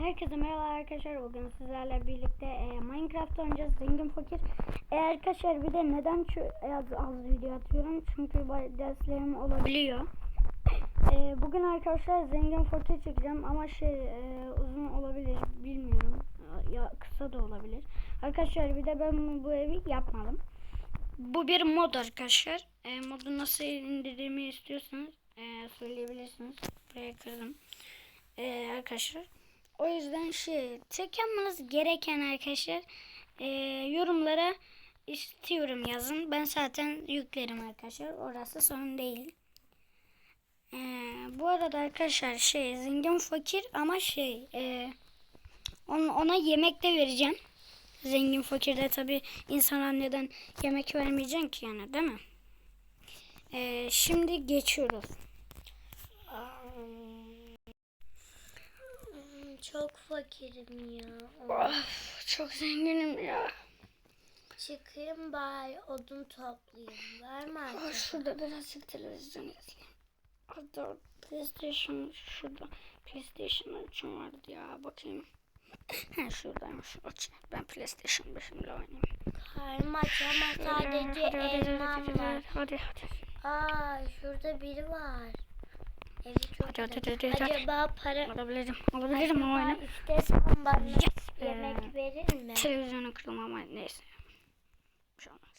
Herkese merhaba arkadaşlar. Bugün sizlerle birlikte e, Minecraft oynayacağız. Zengin fakir. E, arkadaşlar bir de neden şu az, az video atıyorum? Çünkü derslerim olabiliyor. E, bugün arkadaşlar zengin fakir çekeceğim ama şey e, uzun olabilir bilmiyorum. Ya kısa da olabilir. Arkadaşlar bir de ben bu evi yapmadım. Bu bir mod arkadaşlar. E, modu nasıl indirdiğimi istiyorsanız e, söyleyebilirsiniz. Buraya kırdım. E, arkadaşlar. O yüzden şey tek gereken arkadaşlar e, yorumlara istiyorum yazın. Ben zaten yüklerim arkadaşlar. Orası sorun değil. E, bu arada arkadaşlar şey zengin fakir ama şey e, ona, ona yemek de vereceğim. Zengin fakirde tabi insana neden yemek vermeyeceksin ki yani değil mi? E, şimdi geçiyoruz. Hmm, Çok fakirim ya. Of, çok zenginim ya. Çıkayım bari odun toplayayım. Var mı acaba? şurada birazcık televizyon izleyeyim. Hatta PlayStation şurada. PlayStation için vardı ya bakayım. ha şuradaymış. Okey. Ben PlayStation 5'imle oynayayım. Karnım aç ama sadece elmam var. hadi, hadi. Aa şurada biri var. Acaba para Alabilirim. Alabilirim ama oyunu. istesem bana Yes yemek verir mi? Televizyonu kırdım ama neyse. Bir şey olmaz.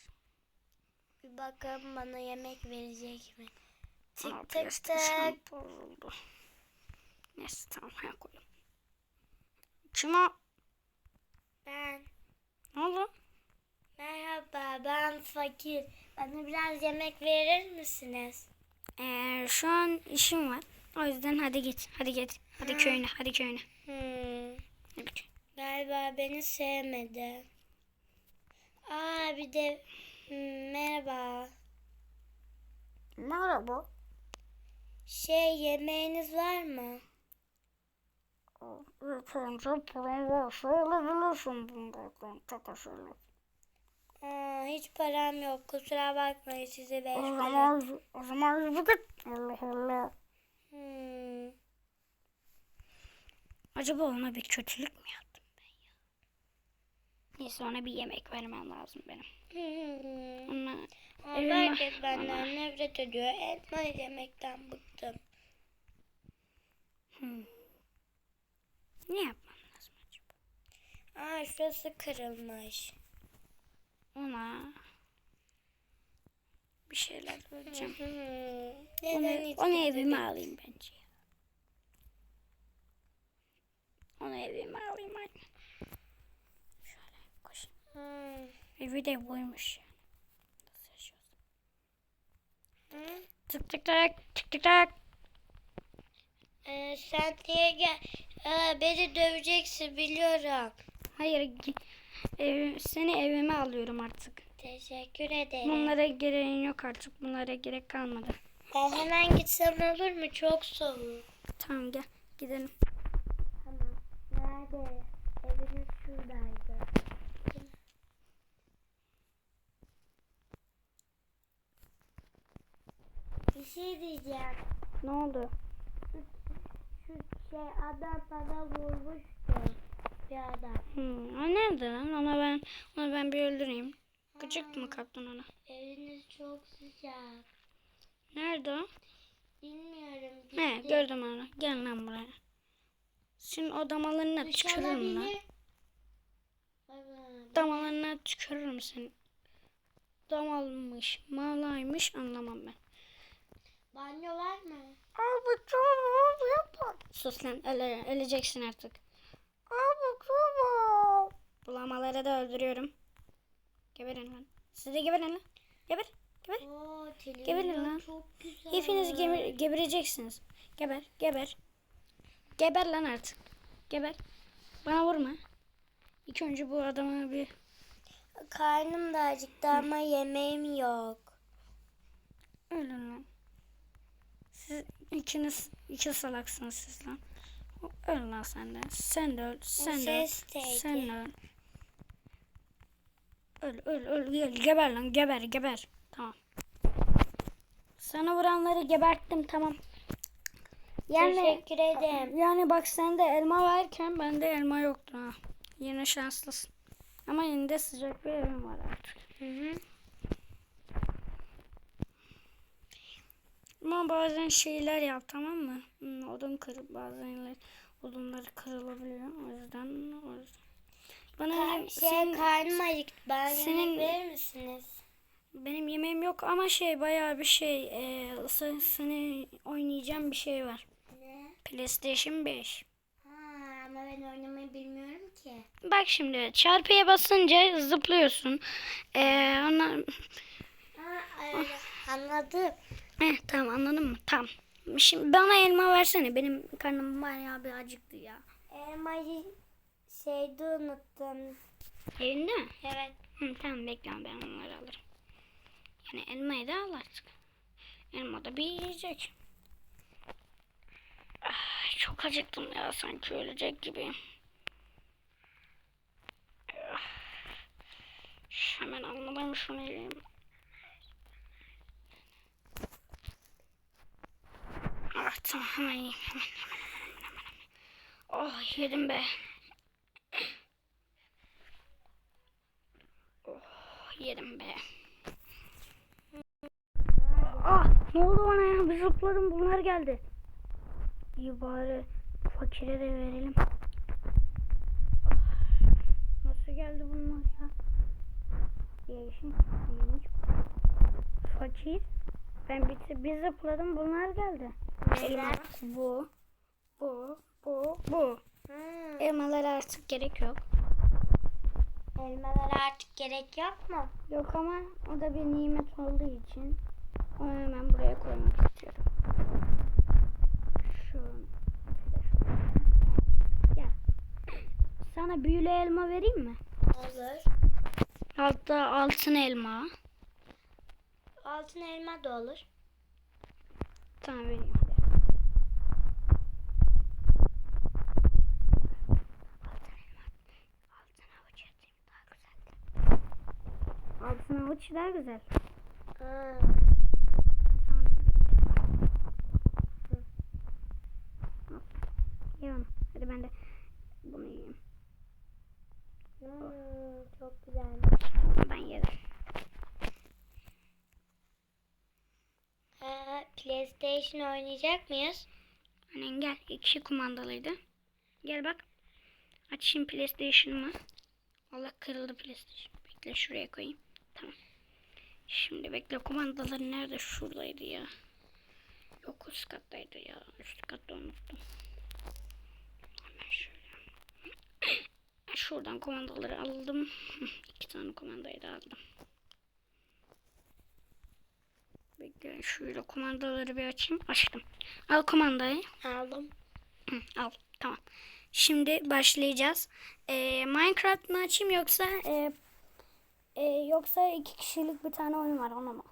Bir bakalım bana yemek verecek mi? Tık tık tık. bozuldu. Neyse tamam ben koyayım. Kim o? Ben. Ne oldu? Merhaba ben fakir. Bana biraz yemek verir misiniz? Ee, şu an işim var. O yüzden hadi git. Hadi git. Hadi köyüne. Hadi köyüne. Hmm. Hadi. Galiba beni sevmedi. Aa bir de merhaba. Merhaba. Şey yemeğiniz var mı? İlk önce paran varsa alabilirsin bunlardan. Takasıyla. Aa, hiç param yok. Kusura bakmayın size beş O zaman, o zaman git. Allah Allah. Hmm. Acaba ona bir kötülük mü yaptım ben ya? Neyse ona bir yemek vermem lazım benim. Hmm. Ona Ama Elma- herkes benden nefret ediyor. Elma yemekten bıktım. hmm. ne yapmam lazım acaba? Aa şurası kırılmış. Ona bir şeyler vereceğim. Hmm. Onu, onu evime alayım bence. Onu evime alayım aynen. Şöyle koş. Hmm. Evi de buymuş. Nasıl yaşıyorsun? Hı? Tık tık tak tık tık tak. Ee, sen niye gel? Aa, beni döveceksin biliyorum. Hayır ev, seni evime alıyorum artık. Teşekkür ederim. Bunlara gereğin yok artık. Bunlara gerek kalmadı. Ben hemen gitsem olur mu? Çok soğuk. Tamam gel gidelim. Tamam. Nerede? Eviniz şuradaydı. Bir şey diyeceğim. Ne oldu? Şu şey adam bana vurmuştu. Bir adam. Hmm, o nerede lan? Ona ben onu ben bir öldüreyim. Gıcık mı kaptın ona? Eviniz çok sıcak. Nerede o? Bilmiyorum. He gitti. gördüm onu. Gel lan buraya. Şimdi o damalarına Duş tükürürüm lan. Damalarına tükürürüm seni. Damalmış, malaymış anlamam ben. Banyo var mı? Abi tamam yapma. Sus lan öle, öleceksin artık. Bulamaları da öldürüyorum. Geberin lan. Siz de geberin lan. Geber. Geber. Oo, Geberin lan. çok güzel. Hepiniz geber, gebereceksiniz. Geber. Geber. Geber lan artık. Geber. Bana vurma. İlk önce bu adamı bir Karnım da acıktı ama yemeğim yok. Ölün lan. Siz ikiniz iki salaksınız siz lan. Öl lan sen de. Sen de öl. Sen de öl. Sen de öl. Öl öl öl gel geber lan geber geber. Tamam. Sana vuranları geberttim tamam. Yani Teşekkür ederim. yani bak sende elma varken bende elma yoktu ha. Yine şanslısın. Ama yine de sıcak bir evim var artık. Hı hı. Ama bazen şeyler yap tamam mı? Hmm, odun kırıp bazen odunları kırılabiliyor. O yüzden. Bana Ka- şey senin- karnım acıktı. Bana senin- yemek verir misiniz? benim yemeğim yok ama şey bayağı bir şey e, seni oynayacağım bir şey var. Ne? PlayStation 5. Ha, ama ben oynamayı bilmiyorum ki. Bak şimdi çarpıya basınca zıplıyorsun. Ee, ona... Ha, öyle. Anladım. Heh, tamam anladın mı? Tamam. Şimdi bana elma versene. Benim karnım bayağı bir acıktı ya. Elmayı şeyde unuttum. Evinde mi? Evet. Hı, tamam bekle ben onları alırım. Yani elmayı da al artık. Elma da bir yiyecek. Ah, çok acıktım ya sanki ölecek gibiyim. Ah. Hemen almadan şunu yiyeyim. Ah tamam hemen yiyeyim. Hemen hemen hemen. hemen. Oh yedim be. Oh yedim be. Ah ne oldu bana ya bir zıpladım bunlar geldi. İyi bari fakire de verelim. Ah, nasıl geldi bunlar ya? İlginç. Fakir. Ben bir, bir zıpladım bunlar geldi. Neler? Bu, bu, bu, bu. Hmm. Elmalara artık gerek yok. Elmalara artık gerek yok mu? Yok ama o da bir nimet olduğu için onu hemen buraya koymak istiyorum. Şu. Gel. Sana büyülü elma vereyim mi? Olur. Altta altın elma. Altın elma da olur. Tamam vereyim hadi. Altın elma. Altın avuç atayım daha güzel. Altın avuç daha güzel. Ha. Tamam. Ye onu. Hadi ben de bunu yiyeyim. Hmm, çok güzel. Ben yedim. Ha, PlayStation oynayacak mıyız? Annen gel. İki kumandalıydı. Gel bak. Açayım PlayStation'ımı. Allah kırıldı PlayStation. Bekle şuraya koyayım. Tamam. Şimdi bekle kumandaları nerede? Şuradaydı ya. Yok üst kattaydı ya. Üst katta unuttum. Hemen şöyle. Şuradan kumandaları aldım. İki tane kumandayı da aldım. Bekle şöyle kumandaları bir açayım. Açtım. Al kumandayı. Aldım. Al. Tamam. Şimdi başlayacağız. Ee, Minecraft mı açayım yoksa e, e, yoksa iki kişilik bir tane oyun var ona mı?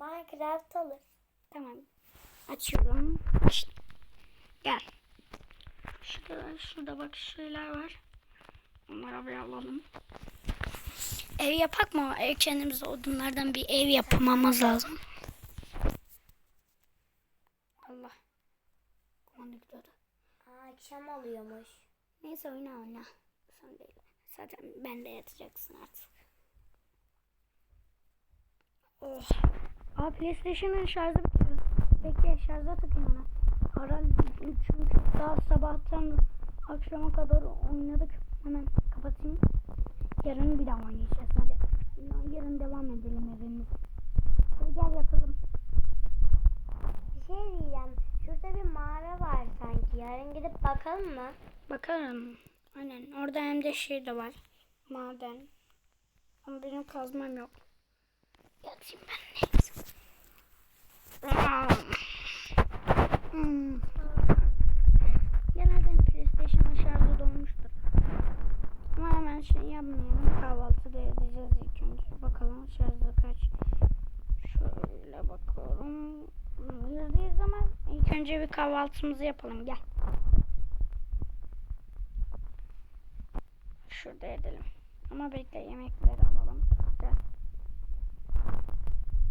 Minecraft olur. Tamam. Açıyorum. Açtım. Gel. Şurada, şurada bak şeyler var. Onları bir alalım. Ev yapak mı? Ev kendimize odunlardan bir ev yapmamız lazım. Allah. Kumanda gidiyordu. Aa, akşam oluyormuş. Neyse oyna oyna. Sen değil. Zaten ben de yatacaksın artık. Oh. Aa PlayStation'ın şarjı bitiyor. Bekle şarja takayım ona. Herhalde çünkü daha sabahtan akşama kadar oynadık. Hemen kapatayım. Yarın bir daha oynayacağız hadi. Yarın devam edelim evimize. Hadi gel yatalım. Bir şey diyeceğim. Şurada bir mağara var sanki. Yarın gidip bakalım mı? Bakalım. Aynen. Orada hem de şey de var. Maden. Ama benim kazmam yok. Yatayım ben neyse. Hmm. Genelde PlayStation'ın şarjı dolmuştur. Ama hemen şey yapmayalım. Kahvaltıda edeceğiz ilk önce. Bakalım şarjı kaç. Şöyle. Hmm, Yüzdeyiz ama ilk önce bir kahvaltımızı yapalım. Gel. Şurada edelim. Ama bekle yemekleri alalım. Gel.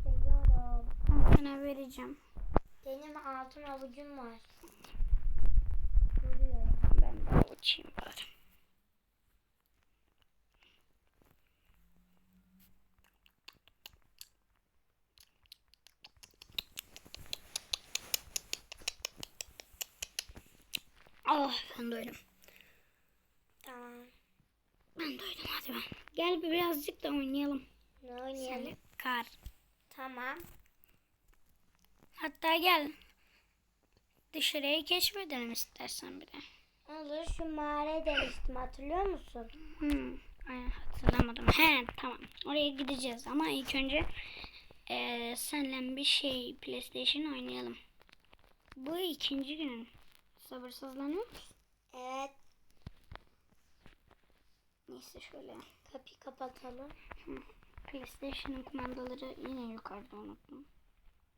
Geliyorum. Ben sana vereceğim. Benim altın avucum var. Ya. Ben de uçayım bari. Oh ben doydum. Tamam. Ben. Gel bir birazcık da oynayalım. Ne oynayalım? Senle kar. Tamam. Hatta gel. Dışarıya keşfedelim istersen bir de. Olur şu mağaraya demiştim hatırlıyor musun? Hmm, ay, hatırlamadım. He tamam. Oraya gideceğiz ama ilk önce eee senle bir şey PlayStation oynayalım. Bu ikinci günün. Sabırsızlanıyor musun? Evet. Neyse şöyle. Kapıyı kapatalım. PlayStation'ın kumandaları yine yukarıda unuttum.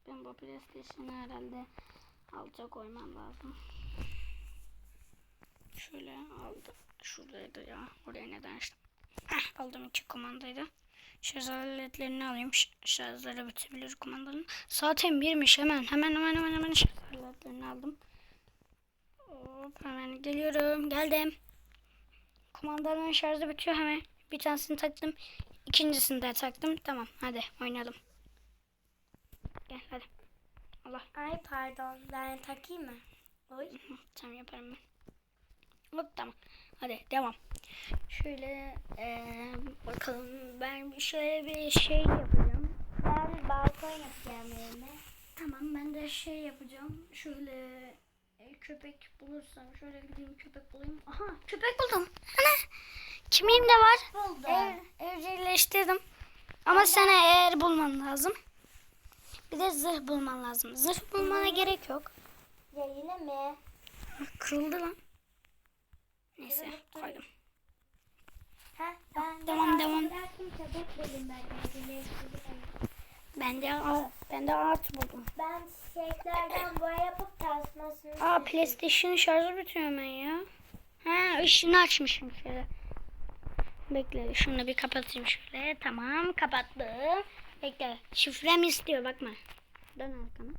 Ben bu PlayStation'ı herhalde alta koymam lazım. Şöyle aldım. Şuradaydı ya. Oraya neden açtım? Heh, aldım iki kumandaydı. Şarj aletlerini alayım. Şarjları bitebilir kumandanın. Zaten birmiş hemen. Hemen hemen hemen hemen şarj aletlerini aldım. Hop hemen geliyorum. Geldim. Kumandanın şarjı bitiyor hemen. Bir tanesini taktım. İkincisini de taktım. Tamam hadi oynayalım. Gel hadi. Allah. Ay pardon ben takayım mı? Oy. Tamam yaparım ben. Hop tamam. Hadi devam. Şöyle eee, bakalım ben şöyle bir şey yapacağım. Ben balkon yapacağım evime. Tamam ben de şey yapacağım. Şöyle köpek bulursam şöyle gideyim köpek bulayım. Aha köpek buldum. Ana. Kimliğim de var. Buldum. Ev, evcilleştirdim. Ama sana eğer bulman lazım. Bir de zırh bulman lazım. Zırh bulmana gerek yok. Ya yine mi? Kırıldı lan. Neyse koydum. Ha, ben Devam, de devam. Ben. Ben de ben de ağaç buldum. Ben çiçeklerden boya yapıp tasmasını Aa çektim. PlayStation şarjı bitiyor hemen ya. Ha ışığını açmışım şöyle. Bekle şunu bir kapatayım şöyle. Tamam kapattım. Bekle şifremi istiyor bakma. Dön arkana.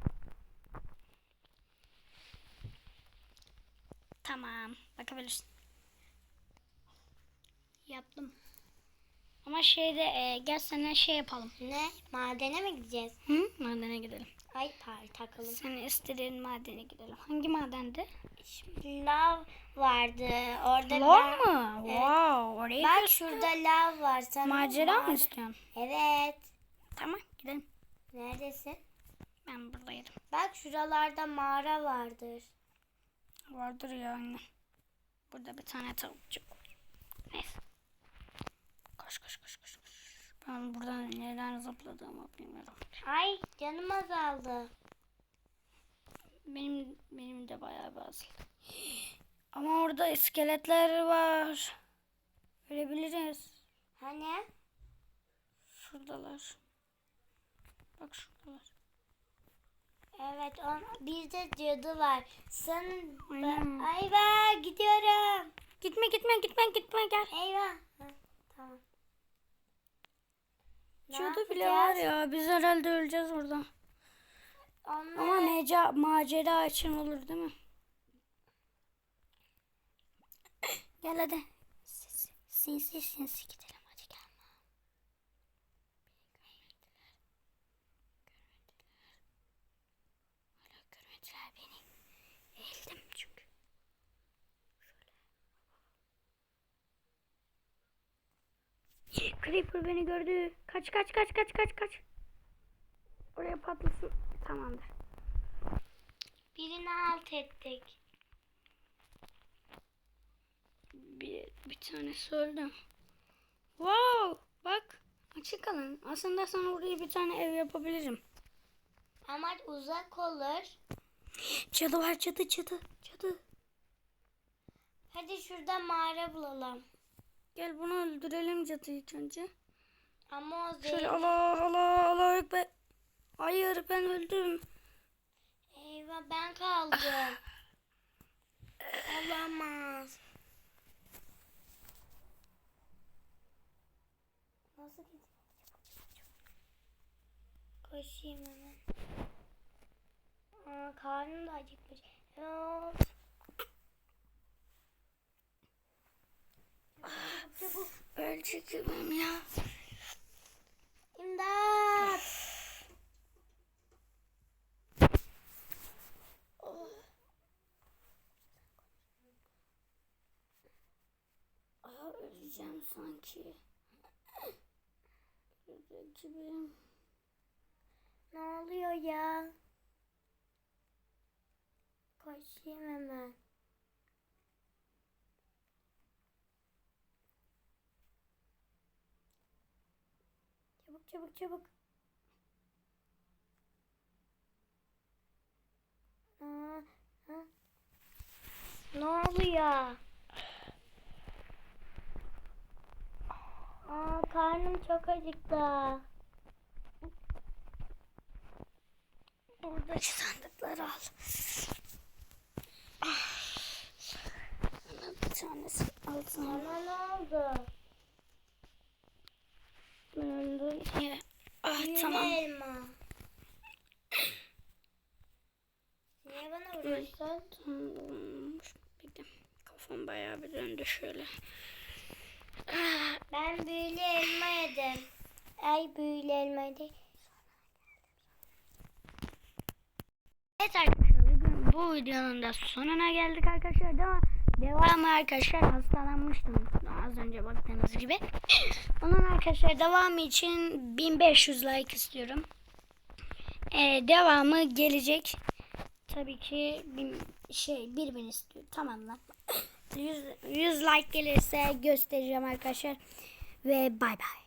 Tamam bakabilirsin. Yaptım. Ama şeyde e, gel sana şey yapalım. Ne? Madene mi gideceğiz? Hı? Madene gidelim. Ay par takalım. Sen istediğin madene gidelim. Hangi madendi? Şimdi lav vardı. Orada Lav ben- mı? Wow, oraya Bak şurada lav var. Sana Macera mı istiyorsun? Evet. Tamam gidelim. Neredesin? Ben buradaydım. Bak şuralarda mağara vardır. Vardır ya anne. Burada bir tane tavukçuk var. Neyse. Koş koş koş koş. koş. Ben buradan neden zıpladığımı bilmiyorum. Ay canım azaldı. Benim benim de bayağı bir azaldı. Ama orada iskeletler var. Görebiliriz. Hani? Şuradalar. Bak şuradalar. Evet on, bir de cadı var. Sen ben gidiyorum. Gitme gitme gitme gitme gel. Eyvah. Ha, tamam. Cadı bile var ya. Biz herhalde öleceğiz orada. Onlar Ama meca macera için olur değil mi? Gel hadi. Sinsi, sinsi gidelim hadi gel. Görmediler. Görmediler. Hala görmediler beni. Eğildim çünkü. Şöyle. Creeper beni gördü. Kaç kaç kaç kaç kaç kaç. Oraya patlasın. Tamamdır. birini alt ettik. Bir, bir tanesi öldü. Wow! Bak açık alan. Aslında sana oraya bir tane ev yapabilirim. Ama uzak olur. Cadı var cadı cadı cadı. Hadi şurada mağara bulalım. Gel bunu öldürelim cadıyı ilk önce. Ama o Şöyle zehir. Allah Allah Allah ekber. Hayır ben öldüm. Eyvah ben kaldım. Olamaz. Nasıl gideyim? Koşayım hemen. Aa, karnım da acıkmış. Yok. Gibiyim ya. İmdat. Aa, öleceğim sanki. Ölecek gibiyim. Ne oluyor ya? Koşayım hemen. Çabuk çabuk. Aa, ha? Ne oluyor? Aa, karnım çok acıktı. Buradaki sandıkları al. Ah. Bir tanesi. Bana ne oldu? Niye? Ah Büyülü tamam. elma. Niye bana vuruyorsun? Olmuş. De kafam bayağı bir döndü şöyle. Ah, Ben büyülü elma yedim. Ay büyülü elma değil. Evet arkadaşlar bugün bu videonun da sonuna geldik arkadaşlar. Devam, devamı arkadaşlar hastalanmıştım az önce baktığınız gibi. Onun arkadaşlar devamı için 1500 like istiyorum. Ee, devamı gelecek. Tabii ki bin, şey 1000 istiyor. Tamam lan. 100, 100 like gelirse göstereceğim arkadaşlar. Ve bay bay.